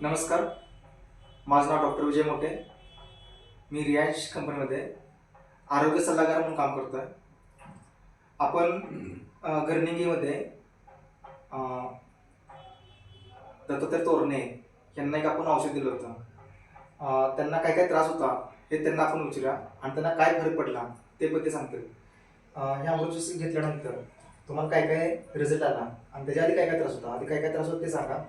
नमस्कार. माझं नाव डॉक्टर विजय मोठे. मी रियाज कंपनीमध्ये आरोग्य सल्लागार म्हणून काम करतो आहे आपण अ, गर्निंगीमध्ये दत्तात्रय तोरणे यांना एक आपण औषध दिलं होतं. त्यांना काय काय त्रास होता हे त्यांना आपण विचारा आणि त्यांना काय फरक पडला ते पण ते सांगतील. ह्या औषध घेतल्यानंतर तुम्हाला काय काय रिझल्ट आला आणि त्याच्या आधी काय काय त्रास होता? आधी काय काय त्रास होता ते सांगा.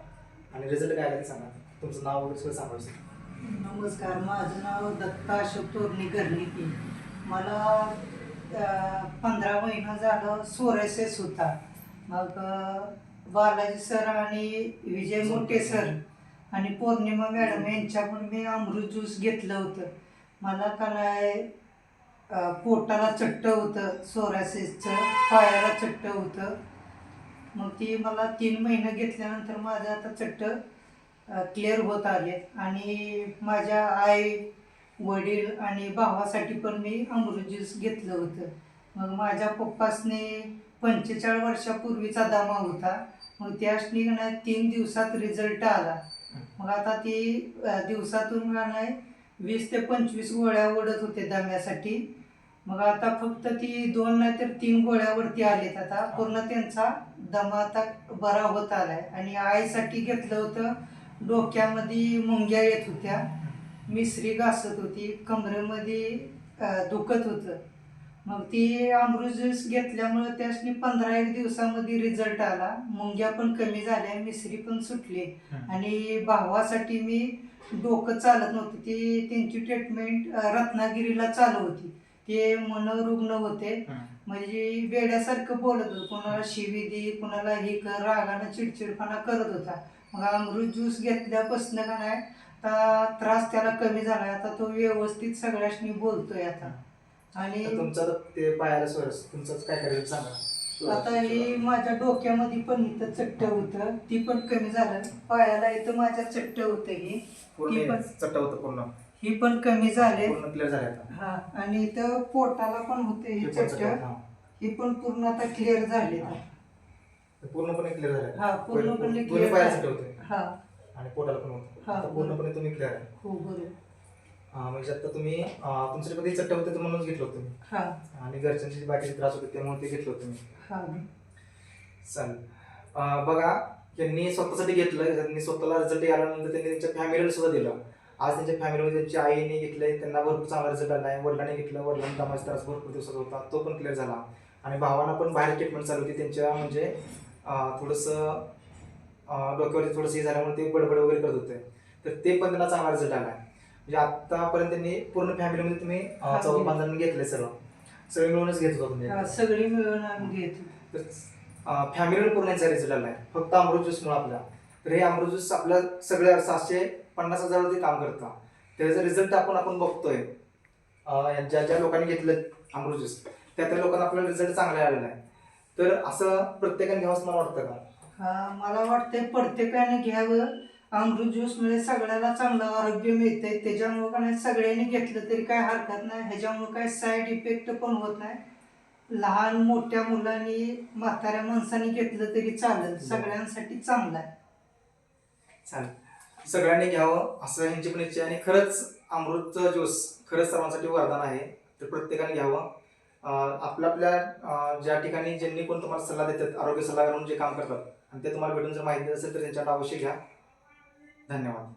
आणि रिझल्ट काय आला ते सांगा. तुमचं नाव वगैरे सगळं सांगा. नमस्कार माझं नाव दत्ता अशोक तोरणी गर्णिकी मला पंधरा महिना झालं सोरेसेस होता. मग बालाजी सर आणि विजय मोठे सर आणि पौर्णिमा मॅडम यांच्याकडून मी अमृत ज्यूस घेतलं होतं. मला का नाही पोटाला चट्ट होतं सोरासेसचं पायाला चट्ट होतं. मग ती मला तीन महिने घेतल्यानंतर माझं आता चट्ट क्लिअर होत आले. आणि माझ्या आई वडील आणि भावासाठी पण मी अमृत ज्यूस घेतलं होतं. मग माझ्या पप्पासने पंचेचाळीस वर्षापूर्वीचा दमा होता. मग त्यासनी का नाही तीन दिवसात रिझल्ट आला. मग आता ती दिवसातून का नाही वीस ते पंचवीस गोळ्या ओढत होते दम्यासाठी. मग आता फक्त ती दोन नाही तर तीन गोळ्यावरती आलेत आता. पूर्ण त्यांचा दमा आता बरा होत आलाय. आणि आईसाठी घेतलं होतं डोक्यामध्ये मुंग्या येत होत्या. मिसरी घासत होती कमरेमध्ये दुखत होतं. मग ती अमृत ज्यूस घेतल्यामुळं त्यासनी पंधरा एक दिवसामध्ये रिझल्ट आला. मुंग्या पण कमी झाल्या मिसरी पण सुटली. आणि भावासाठी मी डोकं चालत नव्हतं. ती त्यांची ट्रीटमेंट रत्नागिरीला चालू होती. ते मनोरुग्ण होते. म्हणजे वेड्यासारखं बोलत होतं. कोणाला शिवी दे कोणाला हे कर रागानं चिडचिडपणा करत होता. मग अमृत ज्यूस घेतल्यापासून का नाही आता त्रास त्याला कमी झाला आता तो व्यवस्थित सगळ्याशी बोलतोय आता. आणि तुमचं ते पायाला सोरस तुमचंच काय करायचं सांगा. आता हे माझ्या डोक्यामध्ये पण इथं चट्ट होतं. ती पण कमी झालं. पायाला इथं माझ्या चट्ट होतं ही. चट्टा होतं पूर्ण. ही पण कमी झाले झाले आता. हा आणि इथं पोटाला पण होते हे ही पण चट्ट हा. ही पण पूर्ण आता क्लिअर झाली. ते पूर्णपणे क्लिअर झाले. हा, पूर्णपणे clear झाले. चट्टे होते. हा. आणि पोटाला पण होतं. हा. आता पूर्णपणे तुम्ही क्लिअर आहे. हो बरोबर. हा, म्हणजे आता तुम्ही अं, तुमच्याकडे चट्ट होते म्हणूनच घेतलं होतं तुम्ही हा. आणि घरच्यांचे बाकीचे त्रास होते त्यामुळे ते घेतलं होतं मी. हा. चालेल. अं, बघा यांनी स्वतःसाठी घेतलं त्यांनी स्वतःला रिझल्ट आल्यानंतर त्यांनी त्यांच्या फॅमिलीला सुद्धा दिलं. आज त्यांच्या फॅमिलीमध्ये त्यांची आईने घेतलंय त्यांना भरपूर चांगला रिझल्ट आला आहे वडिलांनी घेतलं वडिलांना दमाचा त्रास भरपूर दिवसात होता. तो पण क्लिअर झाला. आणि भावांना पण बाहेर ट्रीटमेंट चालू होती. त्यांच्या म्हणजे थोडंसं डोक्यावरती थोडंसं हे झाल्यामुळे ते बडबड वगैरे करत होते. तर ते पण त्यांना चांगला रिझल्ट आला आहे म्हणजे आतापर्यंत त्यांनी पूर्ण फॅमिलीमध्ये तुम्ही चौदा पाच जणांनी घेतले सर्व सगळे मिळूनच घेत होता तुम्ही. सगळी मिळून आम्ही घेतो फॅमिलीवर पूर्ण यांचा रिझल्ट आलाय. फक्त अमृत ज्यूसमुळे आपला. तर हे अमृत ज्यूस आपल्या सगळ्या सहाशे पन्नास हजारवरती काम करतं. त्याचा रिझल्ट आपण आपण बघतोय. ज्या ज्या लोकांनी घेतलं अमृत ज्यूस त्या त्या लोकांना आपल्याला रिझल्ट चांगला आलेला आहे. तर असं प्रत्येकाने घ्यावं मला वाटतं का? हा मला वाटतंय प्रत्येकाने घ्यावं. अमृत ज्यूस मुळे सगळ्याला चांगलं आरोग्य मिळतंय. त्याच्यामुळे नाही सगळ्यांनी घेतलं तरी काय हरकत नाही. ह्याच्यामुळे काय साईड इफेक्ट पण होत नाही. लहान मोठ्या मुलांनी म्हाताऱ्या माणसांनी घेतलं तरी चालेल. सगळ्यांसाठी चांगलं आहे. चालेल. सगळ्यांनी घ्यावं असं ह्यांची पण इच्छा आहे. आणि खरंच अमृत ज्यूस खरंच सर्वांसाठी वरदान आहे. तर प्रत्येकाने घ्यावं. आपल्या आपल्या ज्या ठिकाणी ज्यांनी कोण तुम्हाला सल्ला देतात आरोग्य सल्लागार म्हणून जे काम करतात आणि ते तुम्हाला भेटून जर माहिती असेल तर त्यांच्याकडे अवश्य घ्या. धन्यवाद.